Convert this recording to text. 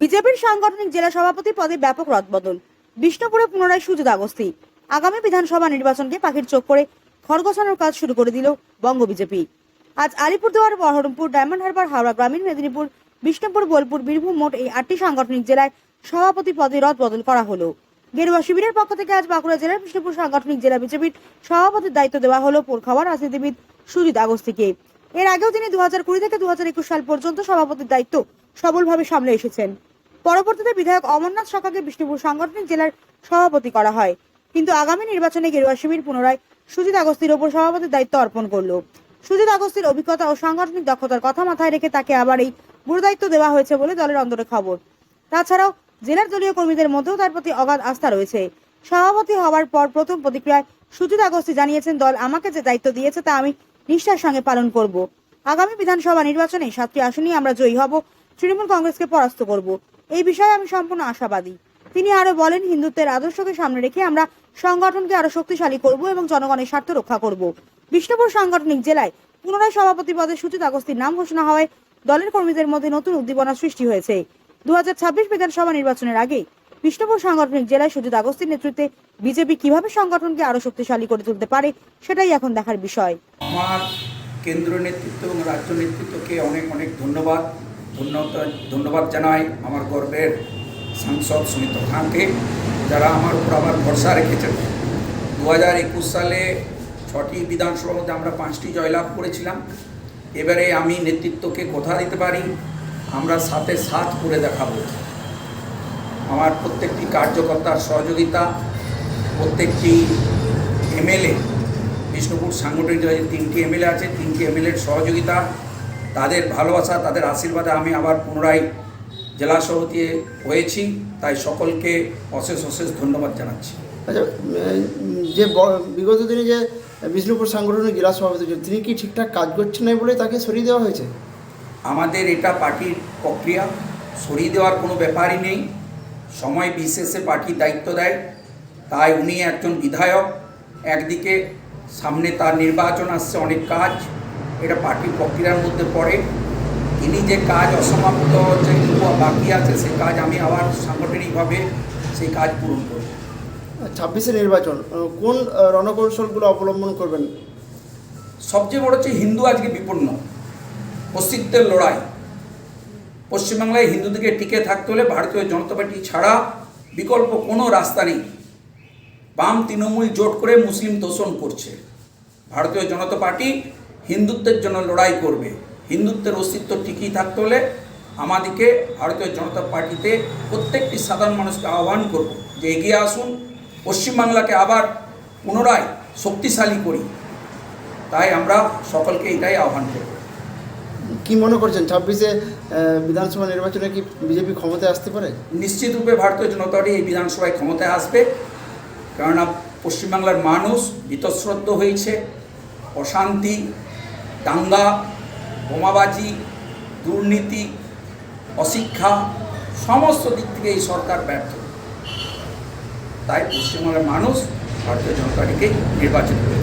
বিজেপির সাংগঠনিক জেলা সভাপতি পদে ব্যাপক রদবদল। বিষ্ণুপুরে পুনরায় সুজিত আগস্তি। আগামী বিধানসভা নির্বাচনকে পাখির চোখ করে খড়গোছানোর কাজ শুরু করে দিল বঙ্গ বিজেপি। আজ আলিপুরদুয়ার, বহরমপুর, ডায়মন্ড হারবার, হাওড়া গ্রামীণ মেদিনীপুর, বিষ্ণুপুর, বোলপুর, বীরভূম মোট এই আটটি সাংগঠনিক জেলায় সভাপতি পদে রদবদল করা হলো। গেরুয়া শিবিরের পক্ষ থেকে আজ বাঁকুড়া জেলার বিষ্ণুপুর সাংগঠনিক জেলা বিজেপির সভাপতির দায়িত্ব দেওয়া হলো পোরখাওয়ার রাজনীতিবিদ সুজিত আগস্তিকে। এর আগেও তিনি দু হাজার কুড়ি থেকে দু হাজার একুশ সাল পর্যন্ত সভাপতির দায়িত্ব সবলভাবে সামলে এসেছেন। পরবর্তীতে বিধায়ক অমরনাথ সকাকে বিষ্ণুপুর সাংগঠনিক জেলার সভাপতি করা হয়। কিন্তু আগামী নির্বাচনে গেরুয়া শিবির পুনরায় সুজিত আগস্তির ওপর সভাপতির দায়িত্ব অর্পণ করল। সুজিত আগস্তির অভিজ্ঞতা ও সাংগঠনিক দক্ষতার কথা মাথায় রেখে তাকে আবার এই গুরুদায়িত্ব দেওয়া হয়েছে বলে দলের অন্তরে খবর। তাছাড়াও জেলার দলীয় কর্মীদের মধ্যেও তার প্রতি অগাধ আস্থা রয়েছে। সভাপতি হওয়ার পর প্রথম প্রতিক্রিয়ায় সুজিত আগস্তি জানিয়েছেন, দল আমাকে যে দায়িত্ব দিয়েছে তা আমি নিষ্ঠার সঙ্গে পালন করব। আগামী বিধানসভা নির্বাচনে সাতটি আসনেই আমরা জয়ী হব, তৃণমূল কংগ্রেসকে পরাস্ত করব। এই বিষয়ে আমি সম্পূর্ণ আশাবাদী। তিনি আরও বলেন, হিন্দুত্বের আদর্শকে সামনে রেখে আমরা সংগঠনকে আরও শক্তিশালী করব এবং জনগণের স্বার্থ রক্ষা করব। বিষ্ণুপুর সাংগঠনিক জেলায় পুনরায় সভাপতি পদে সুচিত আগস্তির নাম ঘোষণা হওয়ায় দলের কর্মীদের মধ্যে নতুন উদ্দীপনা সৃষ্টি হয়েছে। দু হাজার ছাব্বিশ বিধানসভা নির্বাচনের আগে বিষ্ণুপুর সাংগঠনিক জেলায় সুজিত আগস্তির নেতৃত্বে বিজেপি কীভাবে সংগঠনকে আরও শক্তিশালী করে তুলতে পারে, সেটাই এখন দেখার বিষয়। আমার কেন্দ্র নেতৃত্ব এবং রাজ্য নেতৃত্বকে অনেক অনেক ধন্যবাদ। ধন্যবাদ ধন্যবাদ জানাই আমার গর্বের সাংসদ সুমিত খানকে, যারা আমার উপর আবার ভরসা রেখেছেন। দু হাজার একুশ সালে ছটি বিধানসভার মধ্যে আমরা পাঁচটি জয়লাভ করেছিলাম। এবারে আমি নেতৃত্বকে কথা দিতে পারি, আমরা সাথে সাথ করে দেখাবো। আমার প্রত্যেকটি কার্যকর্তার সহযোগিতা প্রত্যেকটি এমএলএ বিষ্ণুপুর সাংগঠনিক যে তিনটি এমএলএ আছে তিনটি এমএলএর সহযোগিতা তাদের ভালোবাসা তাদের আশীর্বাদে আমি আবার পুনরায় জেলা সভাপতি হয়েছি। তাই সকলকে অশেষ অশেষ ধন্যবাদ জানাচ্ছি। আচ্ছা যে বিগত দিনে যে বিষ্ণুপুর সাংগঠনিক জেলা সভাপতি তিনি কি ঠিকঠাক কাজ করছেন না বলে তাকে সরিয়ে দেওয়া হয়েছে? আমাদের এটা পার্টির প্রক্রিয়া সরিয়ে দেওয়ার কোনো ব্যাপারই নেই। সময় বিশেষে পার্টি দায়িত্ব দেয়। তাই উনি একজন বিধায়ক। একদিকে সামনে তার নির্বাচন আসছে অনেক কাজ। এটা পার্টি প্রক্রিয়ার মধ্যে পড়ে। তিনি যে কাজ অসমাপ্ত যে বাকি আছে সেই কাজ আমি আবার সাংগঠনিকভাবে সেই কাজ পূরণ করব। ছাব্বিশে নির্বাচন কোন রণকৌশলগুলো অবলম্বন করবেন? সবচেয়ে বড় হচ্ছে হিন্দু আজকে বিপন্ন। অস্তিত্বের লড়াই। পশ্চিমবাংলায় হিন্দুদেরকে টিকে থাকতে হলে ভারতীয় জনতা পার্টি ছাড়া বিকল্প কোনো রাস্তা নেই। বাম তৃণমূল জোট করে মুসলিম তোষণ করছে। ভারতীয় জনতা পার্টি হিন্দুত্বের জন্য লড়াই করবে। হিন্দুত্বের অস্তিত্ব টিকিয়ে থাকতে হলে আমাদেরকে ভারতীয় জনতা পার্টিতে প্রত্যেকটি সাধারণ মানুষকে আহ্বান করব যে এগিয়ে আসুন। পশ্চিমবাংলাকে আবার পুনরায় শক্তিশালী করি। তাই আমরা সকলকে এটাই আহ্বান করব। কি মনে করছেন? ছাব্বিশে বিধানসভা নির্বাচনে কি বিজেপি ক্ষমতায় আসতে পারে? নিশ্চিতরূপে ভারতীয় জনতা পার্টি এই বিধানসভায় ক্ষমতায় আসবে। কেননা পশ্চিমবাংলার মানুষ বীতশ্রদ্ধ হয়েছে। অশান্তি, দাঙ্গা, বোমাবাজি, দুর্নীতি, অশিক্ষা, সমস্ত দিক থেকে এই সরকার ব্যর্থ। তাই পশ্চিমবাংলার মানুষ ভারতীয় জনতা পার্টিকে নির্বাচিত করে